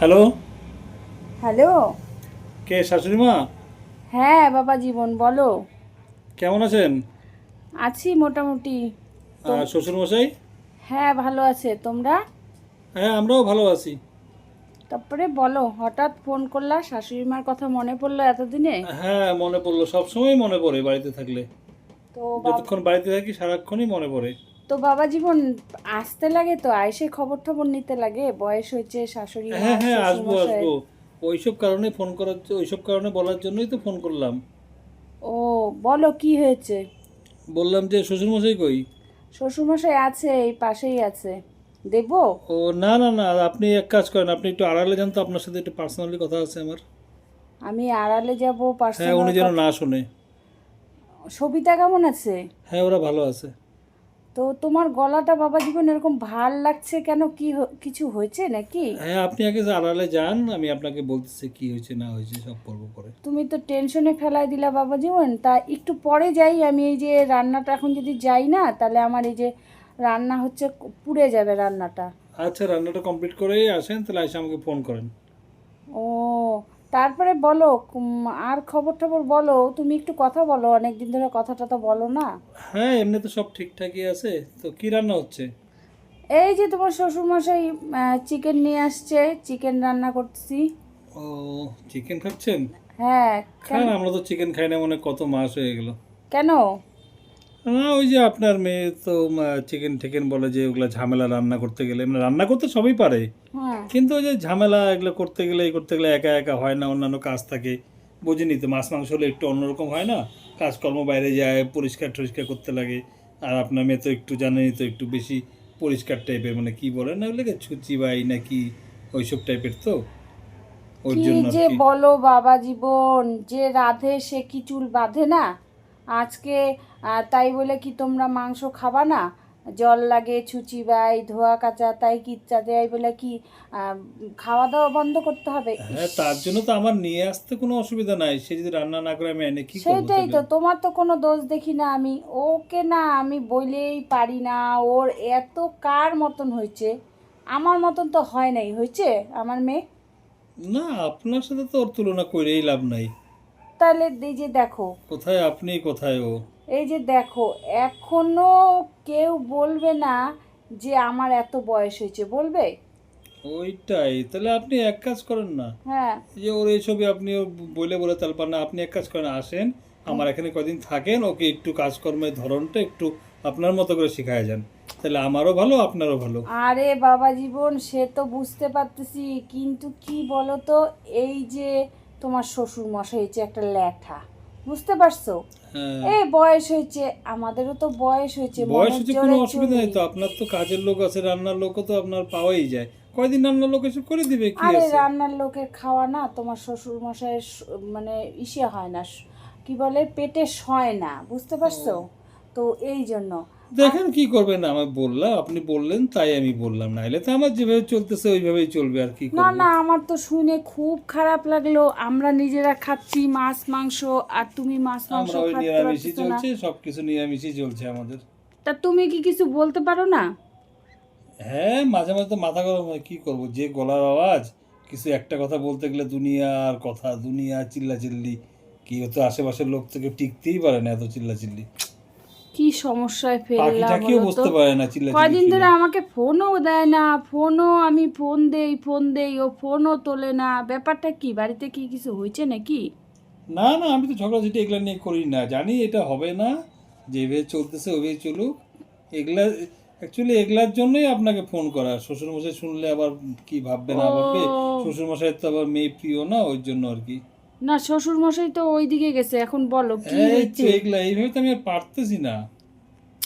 Hello? Hello? কে শাশুড়ি মা হ্যাঁ বাবা জীবন বলো। কেমন আছেন? আছি মোটামুটি। আর শ্বশুর মশাই হ্যাঁ ভালো আছে। তোমরা? হ্যাঁ আমরাও ভালো আছি। তারপরে বলো হঠাৎ ফোন করলা শাশুড়ি মার কথা মনে পড়ল এতদিনে? হ্যাঁ মনে পড়ল। সবসময় মনে পড়ে বাড়িতে থাকলে। তো যতক্ষণ বাড়িতে থাকি সারাক্ষণই মনে পড়ে। তো বাবা জীবন আসতে লাগে তো আইসে খবর টবর নিতে লাগে বয়স হয়েছে শাশুড়ি হ্যাঁ হ্যাঁ আসব শ্বশুরমশাই। আসব। ওইসব কারণে ফোন করার ওইসব কারণে বলার জন্যই তো ফোন করলাম। ও বলো কি হয়েছে? বললাম যে শ্বশুর মশাই কই? শ্বশুরমশাই আছে এই পাশেই আছে। দেবো ও না না না আপনি এক কাজ করেন আপনি একটু আড়ালে যান তো আপনার সাথে একটু পার্সোনালি কথা আছে আমার। আমি আড়ালে যাব যাব হ্যাঁ উনি যেন না শুনে। সবিতা কেমন আছে? হ্যাঁ ওরা ভালো আছে। তো তোমার গলাটা বাবা জীবন এরকম ভালো লাগছে কেন? কি কিছু হয়েছে নাকি? হ্যাঁ আপনি আগে আড়ালে যান আমি আপনাকে বলতেছি কি হয়েছে না হয়েছে সব পর্ব পরে। তুমি তো টেনশনে ফেলাই দিলা বাবা জীবন। তা একটু পরে যাই আমি এই যে রান্নাটা এখন যদি যাই না তাহলে আমার এই যে রান্না হচ্ছে পুড়ে যাবে রান্নাটা। আচ্ছা রান্নাটা কমপ্লিট করেই আসেন তাহলে এসে আমাকে ফোন করেন। ও তারপরে বলো আর খবর টবর বলো তুমি একটু কথা বলো অনেক দিন ধরে কথা টথা বলো না। হ্যাঁ এমনি তো সব ঠিকঠাকই আছে। তো কি রান্না হচ্ছে? এই যে তোমার শ্বশুরমশাই চিকেন নিয়ে আসছে চিকেন রান্না করতেছি। ও চিকেন খাচ্ছেন? হ্যাঁ খান আমরা তো চিকেন খাই না মনে কত মাস হয়ে গেল। কেন? ওই যে আপনার মেয়ে তো চিকেন টিকেন বলে যে ওগুলো ঝামেলা রান্না করতে গেলে। এমনি রান্না করতে সবই পারে। হ্যাঁ। কিন্তু ওই যে ঝামেলা এগুলো করতে গেলে এই করতে গেলে একা একা হয় না অন্যান্য কাজ থাকে। বুঝিনি তো মাছ মাংস হলে একটু অন্যরকম হয় না? কাজকর্ম বাইরে যায় পরিষ্কার টরিষ্কার করতে লাগে। আর আপনার মেয়ে তো একটু জানেনই তো একটু বেশি পরিষ্কার টাইপের মানে কি বলে না ওগুলোকে ছুচি বাই নাকি ওইসব টাইপের তো? ওর কি জন্য যে বলো বাবা জীবন যে রাধে সে কি চুল বাঁধে না? আজকে তাই বলে কি তোমরা মাংস খাবা না? জল লাগে ছুচি বাই ধোয়া কাচা তাই কি তাই বলে কি খাওয়া দাওয়া বন্ধ করতে হবে? হ্যাঁ তার জন্য তো আমার নিয়ে আসতে কোনো অসুবিধা নাই। সে যদি রান্না না করে আমি এনে কি সেটাই তো? তোমার তো কোনো দোষ দেখি না আমি। ওকে না আমি বলেই পারি না। ওর এত কার মতন হয়েছে? আমার মতন তো হয় নাই হয়েছে? আমার মেয়ে? না আপনার সাথে তো ওর তুলনা করেই লাভ নাই। তাহলে এই যে দেখো। কোথায় আপনি কোথায় ও? এই যে দেখো এখনও কেউ বলবে না যে আমার এত বয়স হয়েছে বলবে? ওইটাই তাহলে আপনি এক কাজ করেন না। হ্যাঁ। যে ওর এই ছবি আপনি বলে বলে তারপর না আপনি এক কাজ করেন আসেন আমার এখানে কদিন থাকেন ওকে একটু কাজকর্মের ধরনটা একটু আপনার মতো করে শিখায় যান। তাহলে আমারও ভালো আপনারও ভালো। আরে বাবা জীবন সে তো বুঝতে পারতেছি কিন্তু কি বলতো এই যে তোমার শ্বশুর মশাই হয়েছে একটা ল্যাঠা। বুঝতে পারছ? হ্যাঁ। এই বয়স হয়েছে আমাদেরও তো বয়স হয়েছে বয়স হচ্ছে কোনো অসুবিধা নেই তো আপনার তো কাজের লোক আছে রান্নার লোকও তো আপনার পাওয়াই যায়। কয়দিন রান্নার লোক এসে করে দিবে কি আরে রান্নার লোকের খাওয়া না তোমার শ্বশুর মশাইয়ের মানে ইসে হয় না কি বলে পেটে সয় না বুঝতে পারছ? তো এই জন্য দেখেন কি করবেন আমি বললাম আপনি বললেন তাই আমি বললাম নাইলে তো আমার যেভাবে চলতেছে ওইভাবেই চলবে আর কি না না আমার তো শুনে খুব খারাপ লাগল। আমরা নিজেরা খাচ্ছি মাছ মাংস আর তুমি মাছ মাংস আমরা ওই নিরামিষই না। চলছে সবকিছু নিরামিষই চলছে আমাদের। তা তুমি কি কিছু বলতে পারো না? হ্যাঁ মাঝে মাঝে তো মাথা গরম হয় কি করব? যে গলার আওয়াজ কিছু একটা কথা বলতে গেলে দুনিয়ার কথা দুনিয়া চিল্লা চিল্লি কি হতো আশেপাশের লোক থেকে টিকতেই পারে না এত চিল্লা চিল্লি কি সমস্যায় ফেললাম? বুঝতে পারে না কয়দিন ধরে আমাকে ফোনও দেয় না ফোনও আমি ফোন দেই ফোন দেই ও ফোনও তোলে না। ব্যাপারটা কি বাড়িতে কি কিছু হয়েছে নাকি? না না আমি তো ঝগড়াঝাটি এগুলা নিয়ে করি না। জানি এটা হবে না যেভাবে চলতেছে ওইভাবে চলুক। এগুলা অ্যাকচুয়ালি এগুলার জন্যই আপনাকে ফোন করা। শ্বশুরমশাই শুনলে আবার কি ভাববে না ভাববে শ্বশুরমশাই তো আবার মেয়ে প্রিয় না ওই জন্য আর কি। না শ্বশুর মশাই তো ওইদিকে গেছে এখন বলো কি হয়েছে? এগুলা এইভাবে তো আমি পারতেছি না।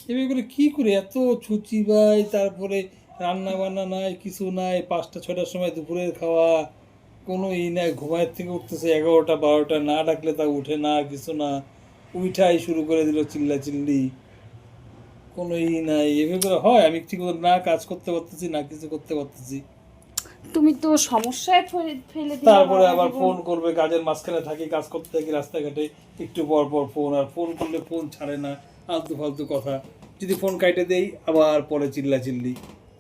এভাবে করে কি করে? এত ছুচি ভাই তারপরে রান্না বান্না নাই কিছু নাই পাঁচটা ছটার সময় দুপুরের খাওয়া কোনো ই নাই ঘুমায়ের থেকে উঠতেছে এগারোটা বারোটা না ডাকলে তা উঠে না কিছু না উঠাই শুরু করে দিল চিল্লা চিল্লি কোনো ই নাই এভাবে করে হয় আমি ঠিক না কাজ করতে পারতেছি না কিছু করতে পারতেছি। তুমি তো সমস্যায় ফেলে- দিলে তারপরে আবার ফোন করবে কাজের মাঝখানে থাকি কাজ করতে থাকি রাস্তাঘাটে একটু পর পর ফোন আর ফোন করলে ফোন ছাড়ে না আলতু ফালতু কথা। যদি ফোন কাটে দেই আবার পরে চিল্লা চিল্লি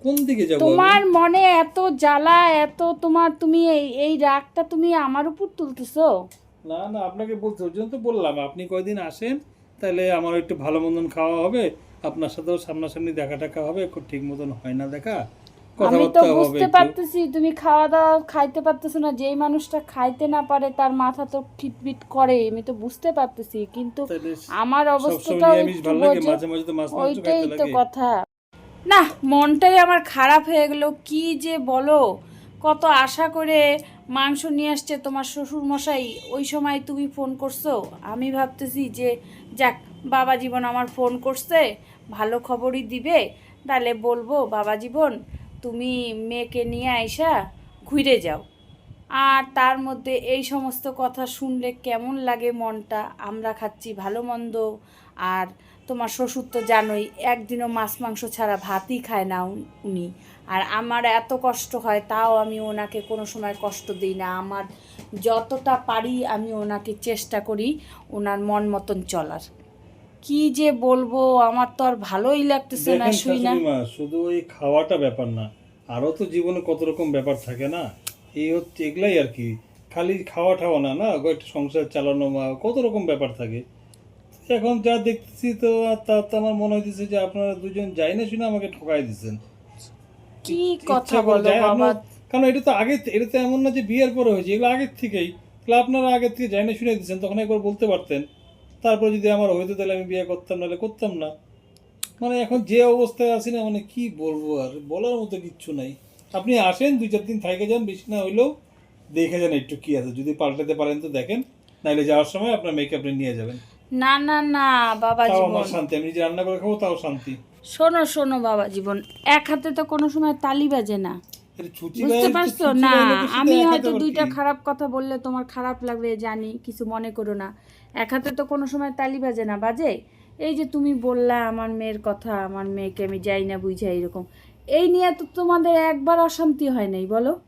কোন দিকে যাব তোমার মনে এত জ্বালা এত তোমার তুমি এই এই রাগটা তুমি আমার উপর তুলতেছো? না না আপনাকে বলতে ওই জন্য তো বললাম আপনি কয়দিন আসেন তাহলে আমার একটু ভালো মতন খাওয়া হবে আপনার সাথেও সামনাসামনি দেখা টাকা হবে খুব ঠিক মতন হয় না দেখা। আমি তো বুঝতে পারতেছি তুমি খাওয়া দাওয়া খাইতে পারতেছো না যেই মানুষটা খাইতে না পারে তার মাথা তো খিটপিট করে আমি তো বুঝতে পারতেছি। কিন্তু আমার অবস্থাটাও মাংস ওইটাই তো কথা। না মনটাই আমার খারাপ হয়ে গেল কি যে বলো? কত আশা করে মাংস নিয়ে আসছে তোমার শ্বশুর মশাই ওই সময় তুমি ফোন করছ? আমি ভাবতেছি যে যাক বাবা জীবন আমার ফোন করছে ভালো খবরই দিবে তাহলে বলব বাবা জীবন তুমি মেয়েকে নিয়ে আইসা ঘুরে যাও। আর তার মধ্যে এই সমস্ত কথা শুনলে কেমন লাগে মনটা? আমরা খাচ্ছি ভালো মন্দ। আর তোমার শ্বশুর তো জানোই, একদিনও মাছ মাংস ছাড়া ভাতই খায় না উন- আর আমার এত কষ্ট হয়, তাও আমি ওনাকে কোনো সময় কষ্ট দিই না। আমার যতটা পারি আমি ওনাকে চেষ্টা করি ওনার মন মতন চলার। কি যে বলব আমার তো আর ভালোই লাগতেছে না শুই না। শুধু ওই খাওয়াটা ব্যাপার না আরও তো জীবনে কত রকম ব্যাপার থাকে না? এই হচ্ছে এগুলাই আর কি খালি খাওয়া ঠাওয়া না না? একটা সংসার চালানো মা কত রকম ব্যাপার থাকে। এখন যা দেখতেছি তো তা তো আমার মনে হইতেছে যে আপনারা দুজন যাই না শুনে আমাকে ঠকাই দিচ্ছেন কি কথা বলো বাবা। কারণ এটা তো আগে এটা তো এমন না যে বিয়ের পরে হয়েছে এগুলো আগের থেকেই। তাহলে আপনারা আগের থেকে যাই না শুনে দিচ্ছেন তখন একবার বলতে পারতেন। তারপর যদি আমার হইতো তাহলে আমি বিয়ে করতাম নাহলে করতাম না। মানে এখন যে অবস্থায় আছি না মানে কি বলব আর? বলার মতো কিচ্ছু নাই। আপনি আসেন দুই চার দিন থেকে যান বেশি না হইলেও দেখে যান একটু কি আছে। যদি পাল্টাতে পারেন তো দেখেন নাহলে যাওয়ার সময় আপনার মেকআপ নিয়ে যাবেন। না না না বাবা জীবন। শান্তি আমি নিজে রান্না করে খাব তাও শান্তি। শোনো শোনো বাবা জীবন। এক হাতে তো কোনো সময় তালি বাজে না। বুঝতে পারছ? না আমি হয়তো দুইটা খারাপ কথা বললে তোমার খারাপ লাগবে জানি কিছু মনে করো না। এক হাতে তো কোনো সময় তালি বাজে না বাজে? এই যে তুমি বললা আমার মেয়ের কথা আমার মেয়েকে আমি যাই না বুঝাই এরকম। এই নিয়ে তো তোমাদের একবার অশান্তি হয় নাই বলো?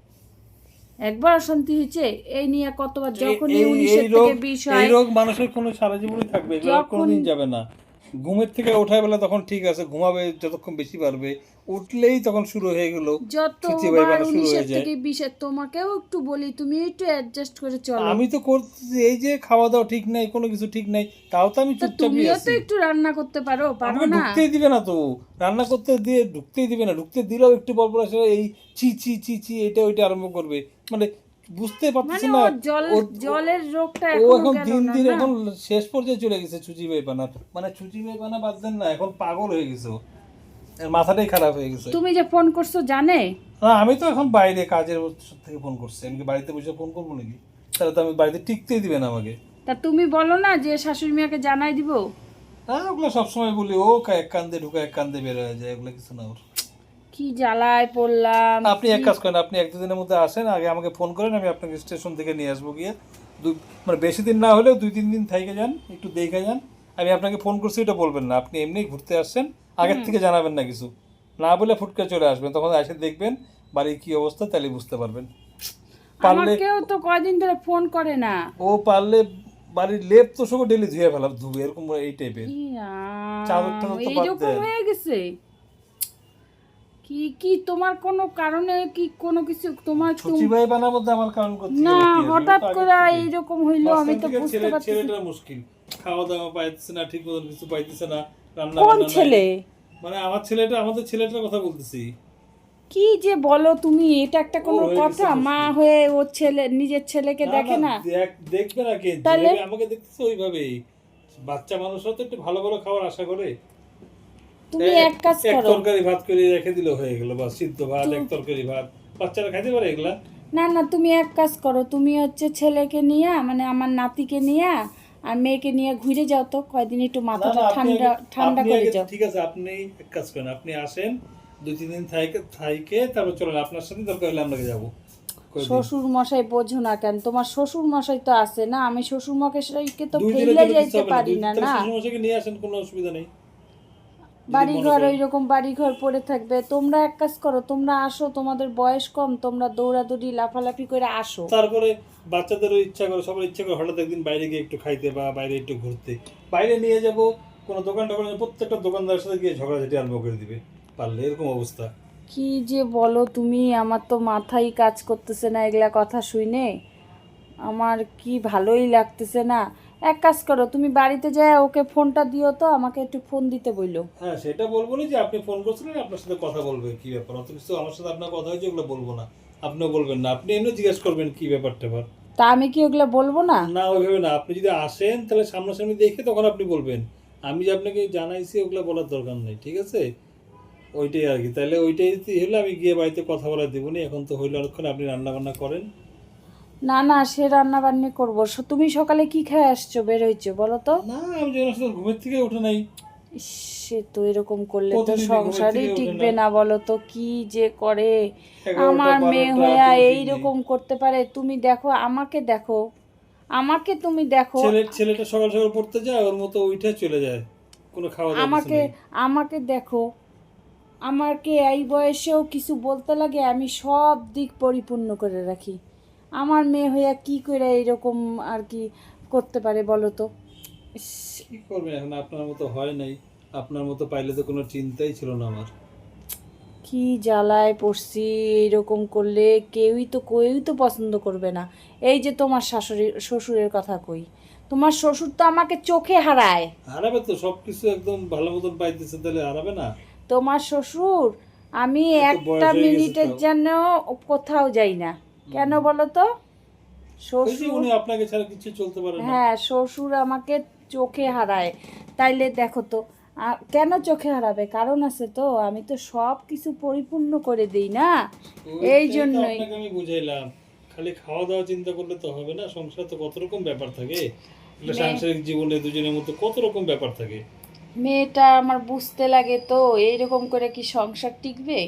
একবার অশান্তি হয়েছে এই নিয়ে কতবার? যখনই এই- উনিশের থেকে বিষয় হয় এই রোগ মানুষের কোনো সারা জীবনই থাকবে যখন- কোনোদিন যাবে না। ঘুমের থেকে ওঠার বেলা তখন ঠিক আছে ঘুমাবে যতক্ষণ বেশি পারবে উঠলেই তখন শুরু হয়ে গেল যতবার উনিশের থেকে বিশের তোমাকেও একটু বলি তুমি একটু অ্যাডজাস্ট করে চলো। আমি তো করতেছি এই যে খাওয়া দাওয়া ঠিক নাই কোনো কিছু ঠিক নাই তাও তো আমি চুপচাপই তো একটু রান্না করতে পারো পারো না? ঢুকতেই দিবে না তো রান্না করতে দিয়ে ঢুকতেই দিবে না ঢুকতে দিলেও একটু পর পর আসলে এই চি চি চি চি এটা ওইটা আরম্ভ করবে মানে বুঝতে পারতেছি মানে না। জলের রোগটা ও এখন দিন দিন এখন শেষ পর্যায়ে চলে গেছে চুচি বেপানা মানে চুচি বেপানা বাদ দেন না এখন পাগল হয়ে গেছে এর মাথাটাই খারাপ হয়ে গেছে। তুমি যে ফোন করছ জানে? না আমি তো এখন বাইরে কাজের থেকে ফোন করছি। আমি বাড়িতে বসে ফোন করব নাকি? তাহলে তো আমি বাড়িতে টিকতেই দিবে না আমাকে। তা তুমি বলো না যে শাশুড়ি মেয়েকে জানাই দিব? হ্যাঁ ওগুলো সবসময় বলি ও এক কান্দে ঢুকে এক কান্দে বের হয়ে যায় এগুলো কিছু না ওর। কি জ্বালায় পড়লাম আপনি এক কাজ করেন আপনি এক দুদিনের মধ্যে আসেন আগে আমাকে ফোন করেন আমি আপনাকে স্টেশন থেকে নিয়ে আসব গিয়ে। দুই মানে বেশি দিন না হলেও দুই তিন দিন থেকে যান একটু দেখে যান। আমি আপনাকে ফোন করছি এটা বলবেন না। আপনি এমনি ঘুরতে আসছেন আগের থেকে জানাবেন না কিছু। না বলে ফুটকে চলে আসবেন তখন এসে দেখবেন বাড়ির কি অবস্থা তাহলে বুঝতে পারবেন। পারলে আমাকেও তো কয়দিন ধরে ফোন করে না। ও পারলে বাড়ির লেপ তো সব ডেলি ধুয়ে ফেলা ধুবে এরকম এই টাইপের চাদর টাদর তো বাদ হয়ে গেছে? কি কি তোমার কোনো কারণে কি কোনো কিছু তোমার ভাই বানার মধ্যে আমার কারণ করতে না? হঠাৎ করে এইরকম হইল আমি তো বুঝতে পারছি ছেলেটা মুশকিল। খাওয়া দাওয়া পাইতেছে না ঠিক মতন কিছু পাইতেছে না রান্না কোন ছেলে? মানে আমার ছেলেটা আমাদের ছেলেটার কথা বলতেছি। কি যে বলো তুমি এটা একটা কোনো কথা মা হয়ে ওর ছেলে নিজের ছেলেকে দেখে না দেখ- দেখবে না কে? আমাকে দেখতেছে ওইভাবেই। বাচ্চা মানুষরা তো একটু ভালো ভালো খাবার আশা করে। তুমি এক কাজ এক করো। তরকারি ভাত করে রেখে দিলে হয়ে গেল বা সিদ্ধ ভাত এক তরকারি ভাত। বাচ্চারা খাইতে পারে এগুলা? না না তুমি এক কাজ করো। তুমি হচ্ছে ছেলেকে নিয়ে মানে আমার নাতিকে নিয়ে আর মেয়েকে নিয়ে ঘুরে যাও তো কয়দিন একটু মাথাটা ঠান্ডা ঠান্ডা করে যাও। ঠিক আছে আপনি এক কাজ করেন। আপনি আসেন দুই তিন দিন থাইকে থাইকে তারপর চলেন। আপনার সাথে দরকার হলে আমরা যাব। শ্বশুর মশাই বোঝো না কেন তোমার শ্বশুর মশাই তো আছে না আমি শ্বশুর মশাইকে তো ফেলে যাইতে হবে না, পারি না তাহলে না। নিয়ে আসেন কোনো অসুবিধা নেই। বাড়ি মনে ঘর করেন। ওইরকম বাড়ি ঘর পড়ে থাকবে। তোমরা এক কাজ করো তোমরা আসো তোমাদের বয়স কম তোমরা দৌড়াদৌড়ি লাফালাফি করে আসো। তারপরে বাচ্চাদেরও ইচ্ছা করে সবার ইচ্ছা করে হঠাৎ একদিন বাইরে গিয়ে একটু খাইতে বা বাইরে একটু ঘুরতে। বাইরে নিয়ে যাব কোনো দোকান টোকান প্রত্যেকটা দোকানদারের সাথে গিয়ে ঝগড়াঝাটি আরম্ভ করে দিবে। পারলে এরকম অবস্থা। কি যে বলো তুমি আমার তো মাথায় কাজ করতেছে না এগুলা কথা শুনে আমার কি ভালোই লাগতেছে না। এক কাজ করো তুমি বাড়িতে যায় ওকে ফোনটা দিও তো আমাকে একটু ফোন দিতে বইলো। হ্যাঁ সেটা বলব না যে আপনি ফোন করছিলেন আপনার সাথে কথা বলবে কি ব্যাপার? অত কিছু আমার সাথে আপনার কথা হয়েছে ওগুলো বলব না। আপনিও বলবেন না আপনি এমনি জিজ্ঞেস করবেন কি ব্যাপার ট্যাপার। তা আমি কি ওগুলা বলব না? না ওইভাবে না আপনি যদি আসেন তাহলে সামনাসামনি দেখে তখন আপনি বলবেন। আমি যে আপনাকে জানাইছি ওগুলো বলার দরকার নেই ঠিক আছে? ওইটাই আর কি তাহলে ওইটাই হলে আমি গিয়ে বাড়িতে কথা বলা দেবো না এখন তো হইল অনেকক্ষণ আপনি রান্না বান্না করেন। না না সে রান্না বান্নি করব তুমি সকালে কি খেয়ে আসছো? বের হয়েছো বলো তো। না আমি যখন আসলে ঘুমের থেকে উঠে নাই। সে তো এরকম করলে তো সংসারই টিকবে না। বলো তো কি যে করে? আমার মেয়ে হইয়া কোনো ঠিক এইরকম করতে পারে? তুমি দেখো আমাকে দেখো। আমাকে তুমি দেখো। ছেলে ছেলেটা সকাল সকাল পড়তে যায় ওর মতো উঠে চলে যায়। কোনো খাওয়া আমাকে আমাকে দেখো। আমাকে এই বয়সেও কিছু বলতে লাগে আমি সব দিক পরিপূর্ণ করে রাখি। আমার মেয়ে হইয়া কি করে এইরকম আর কি করতে পারে বলো তো? কি করবেন এখন? আপনার মতো হয় নাই। আপনার মতো পাইলে তো কোনো চিন্তাই ছিল না আমার। কি জ্বালায় পড়ছি এইরকম করলে কেউই তো কেউই তো পছন্দ করবে না। এই যে তোমার শাশুড়ি শ্বশুরের কথা কই তোমার শ্বশুর তো আমাকে চোখে হারায়। হারাবে তো সব কিছু একদম ভালো মতন পাইতেছে তাহলে হারাবে না? তোমার শ্বশুর আমি একটা মিনিটের জন্য কোথাও যাই না। কেন বলো তো শ্বশুর উনি আপনাকে ছাড়া কিছু চলতে পারে না। হ্যাঁ শ্বশুর আমাকে চোখে হারায়। তাইলে দেখো তো কেন চোখে হারাবে? কারণ আছে তো আমি তো সব কিছু পরিপূর্ণ করে দিই না? এই জন্যই। আমি বুঝাইলাম। খালি খাওয়া দাওয়া চিন্তা করলে তো হবে না সংসার তো কত রকম ব্যাপার থাকে। সাংসারিক জীবনে দুজনের মধ্যে কত রকম ব্যাপার থাকে। মেয়েটা আমার বুঝতে লাগে তো এইরকম করে কি সংসার টিকবে?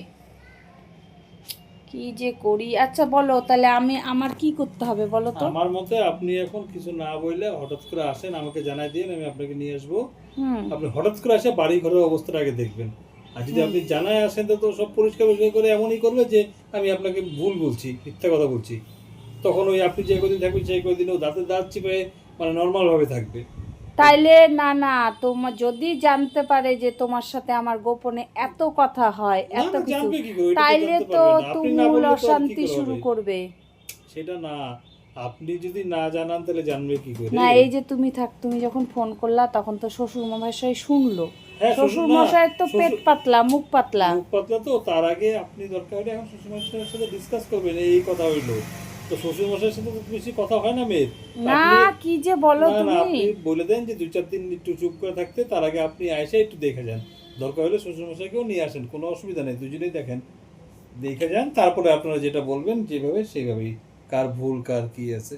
কি যে করি? আচ্ছা বলো তাহলে আমি আমার কি করতে হবে বলো তো? আমার মতে আপনি এখন কিছু না বললে হঠাৎ করে আসেন আমাকে জানাই দিন আমি আপনাকে নিয়ে আসব। আপনি হঠাৎ করে আসে বাড়ি ঘরের অবস্থাটা আগে দেখবেন। আর যদি আপনি জানায় আসেন তো তো সব পরিষ্কার পরিষ্কার করে এমনই করবে যে আমি আপনাকে ভুল বলছি মিথ্যা কথা বলছি। তখন ওই আপনি যে কদিন থাকবেন সেই কদিন ও দাঁতে দাঁত চিপে মানে নর্মাল ভাবে থাকবে। তাইলে না না তোমার যদি জানতে পারে যে তোমার সাথে আমার গোপনে এত কথা হয় এত কিছু তাইলে তো তুমুল অশান্তি শুরু করবে। সেটা না আপনি যদি না জানান তাহলে জানবে কি করে? না এই যে তুমি থাক তুমি যখন ফোন করলা তখন তো শ্বশুর মশাই শুনলো। হ্যাঁ, শ্বশুর শ্বশুর মশাই তো পেট পাতলা মুখ পাতলা। মুখ পাতলা তো তার আগে আপনি দরকার হলে এখন শ্বশুরমশাইয়ের সাথে ডিসকাস করবেন এই কথা হইল। তো শ্বশুরমশাইয়ের সাথে তো বেশি কথা হয় না মেয়ের? না কি যে বলো তুমি? আপনি বলে দেন যে দুই চার দিন একটু চুপ করে থাকতে তার আগে আপনি একটু দেখে যান। দরকার হলে শ্বশুরমশাইকেও নিয়ে আসেন কোনো অসুবিধা নেই দুজনেই দেখেন। দেখে যান তারপরে আপনারা যেটা বলবেন যেভাবে সেইভাবেই। কার ভুল কার কি আছে?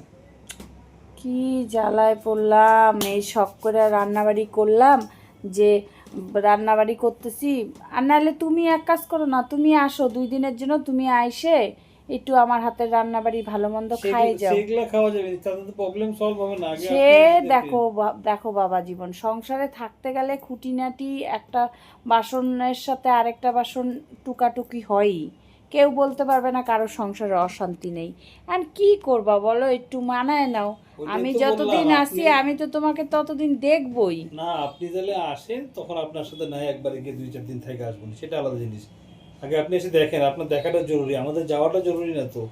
কি জ্বালায় পড়লাম এই শখ করে রান্নাবাড়ি করলাম যে রান্নাবাড়ি করতেছি। আর নাহলে তুমি এক কাজ করো না তুমি আসো দুই দিনের জন্য তুমি আইসে একটু আমার হাতের রান্নাবাড়ি ভালো মন্দ খাই যাও। সেগুলো খাওয়া যাবে তাতে তো প্রবলেম সলভ হবে না সে। দেখো দেখো। বাবা জীবন সংসারে থাকতে গেলে খুঁটিনাটি একটা বাসনের সাথে আরেকটা বাসন টুকাটুকি হয়ই। কেউ বলতে পারবে না কারও সংসারে অশান্তি নেই। আর কি করবা বলো একটু মানায় নাও। আমি যতদিন আসি আমি তো তোমাকে ততদিন দেখবই। না আপনি তাহলে আসেন তখন আপনার সাথে না একবারে গিয়ে দুই চার দিন থেকে আসবেন সেটা আলাদা জিনিস। আগে আপনি এসে দেখেন আপনার দেখাটা জরুরি আমাদের যাওয়াটা জরুরি না তো।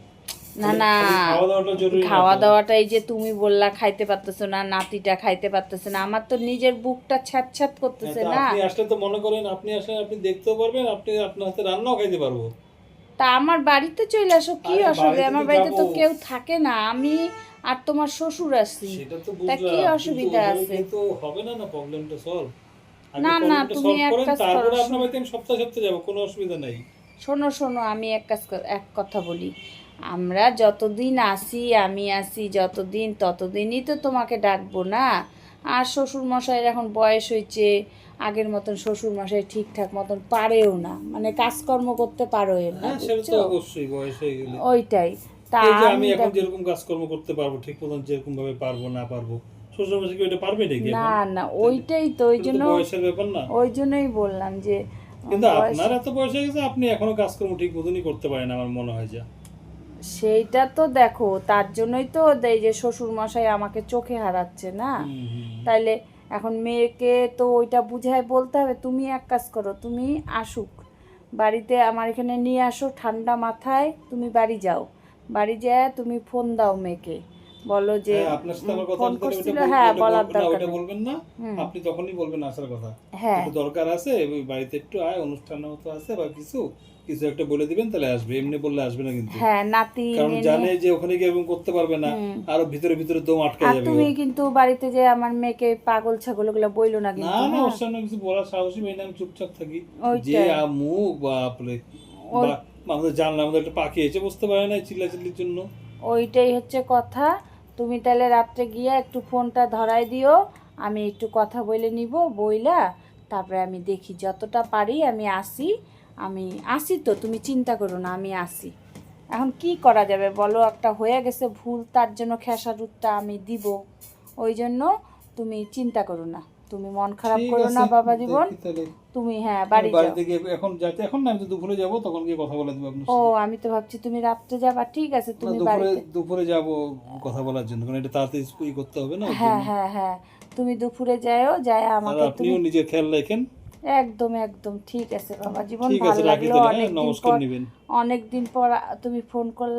না না খাওয়া দাওয়াটা জরুরি না খাওয়া তো। দাওয়াটা এই যে তুমি বললা খাইতে পারতেছো না নাতিটা খাইতে পারতেছে না আমার তো নিজের বুকটা ছ্যাত হ্যাঁ, করতেছে না। আপনি আসলে তো মনে করেন আপনি আসলে আপনি দেখতেও পারবেন আপনি আপনার হাতে রান্নাও খাইতে পারব। তা আমার বাড়িতে চলে আসো কি অসুবিধা? আমার বাড়িতে তো কেউ থাকে না আমি আর তোমার শ্বশুর আছি। সেটা তো তা কি অসুবিধা আছে? কিন্তু হবে না না প্রবলেমটা সলভ না, না, তুমি এক কাজ করো, তারপরে আপনার বাড়িতে আমি সপ্তাহে সপ্তাহে যাব কোনো অসুবিধা নাই। শোনো শোনো আমি এক কাজ এক কথা বলি। আমরা যতদিন আসি আমি আসি যতদিন ততদিনই তো তোমাকে ডাকবো না। আর শ্বশুর মশাইয়ের এখন বয়স হয়েছে আগের মতন শ্বশুর মশাই ঠিকঠাক মতন পারেও না। মানে কাজকর্ম করতে পারেও না হ্যাঁ? অবশ্যই বয়স হয়ে গেলে। ওইটাই। তা আমি আমি এখন যেরকম কাজকর্ম করতে পারব ঠিক মতন যেরকম ভাবে পারব না পারব কি ওইটা পারবে নাকি না না ওইটাই তো ওই জন্য বয়সের ব্যাপার না। ওই জন্যই বললাম যে কিন্তু আপনার এত বয়স হয়ে গেছে আপনি এখনও কাজকর্ম ঠিক মতনই করতে পারেন আমার মনে হয় যা। সেইটা তো দেখো তার জন্যই তো এই যে শ্বশুর মশাই আমাকে চোখে হারাচ্ছে না। তাইলে এখন মেয়েকে তো ওইটা বুঝায় বলতে হবে তুমি এক কাজ করো তুমি আসুক। বাড়িতে আমার এখানে নিয়ে আসো ঠান্ডা মাথায় তুমি বাড়ি যাও। বাড়ি যায় তুমি ফোন দাও মেয়েকে। বলো যে হ্যাঁ, আপনার সাথে আমার কথা বল- হ্যাঁ বলার বল- না, দরকার ওটা বলবেন না আপনি তখনই বলবেন আসার কথা। হ্যাঁ। একটু দরকার আছে ওই বাড়িতে একটু আয় অনুষ্ঠান মতো আছে বা কিছু কিছু একটা বলে দিবেন তাহলে আসবে এমনি বললে আসবে না কিন্তু। হ্যাঁ নাতি কারণ জানে যে ওখানে গিয়ে এরকম করতে পারবে না। আরও ভিতরে ভিতরে দম আটকে যাবে তুমি কিন্তু বাড়িতে যে আমার মেয়েকে পাগল ছাগল ওগুলো বইলো না না কিন্তু না হ্যাঁ? ওর সামনে কিছু বলার সাহসী পাই না আমি চুপচাপ থাকি। যে মুখ বাপরে আমাদের জানলাম আমাদের একটা পাখি এসে বুঝতে পারে না চিল্লাচিল্লির জন্য। ওইটাই হচ্ছে কথা। তুমি তাহলে রাত্রে গিয়ে একটু ফোনটা ধরাই দিও। আমি একটু কথা বলে নিব, বইলা। তারপরে আমি দেখি, যতটা পারি আমি আসি। আমি আসি তো, তুমি চিন্তা করো না, আমি আসি। এখন কি করা যাবে বলো? একটা হয়ে গেছে ভুল, তার জন্য খেসারুটটা আমি দিব। ওই জন্য তুমি চিন্তা করো না। তুমি মন খারাপ করো না বাবা জীবন। তুমি হ্যাঁ বাড়ি যাও। বাড়িতে গিয়ে এখন যাতে এখন না আমি দুপুরে যাব তখন গিয়ে কথা বলে দেবো আপনার ও আমি তো ভাবছি তুমি রাত্রে যাবা। ঠিক আছে তুমি দুপুরে বাড়িতে দুপুরে যাব কথা বলার জন্য কারণ এটা তাড়াতাড়ি করতে হবে না হ্যাঁ হ্যাঁ হ্যাঁ। তুমি দুপুরে যাও যাই আমাকে তুমি আপনিও নিজের খেয়াল রাখেন। একদম একদম। ঠিক আছে বাবা জীবন ভালো লাগল হ্যাঁ, অনেকদিন নমস্কার পর নেবেন। অনেকদিন পর তুমি ফোন করলে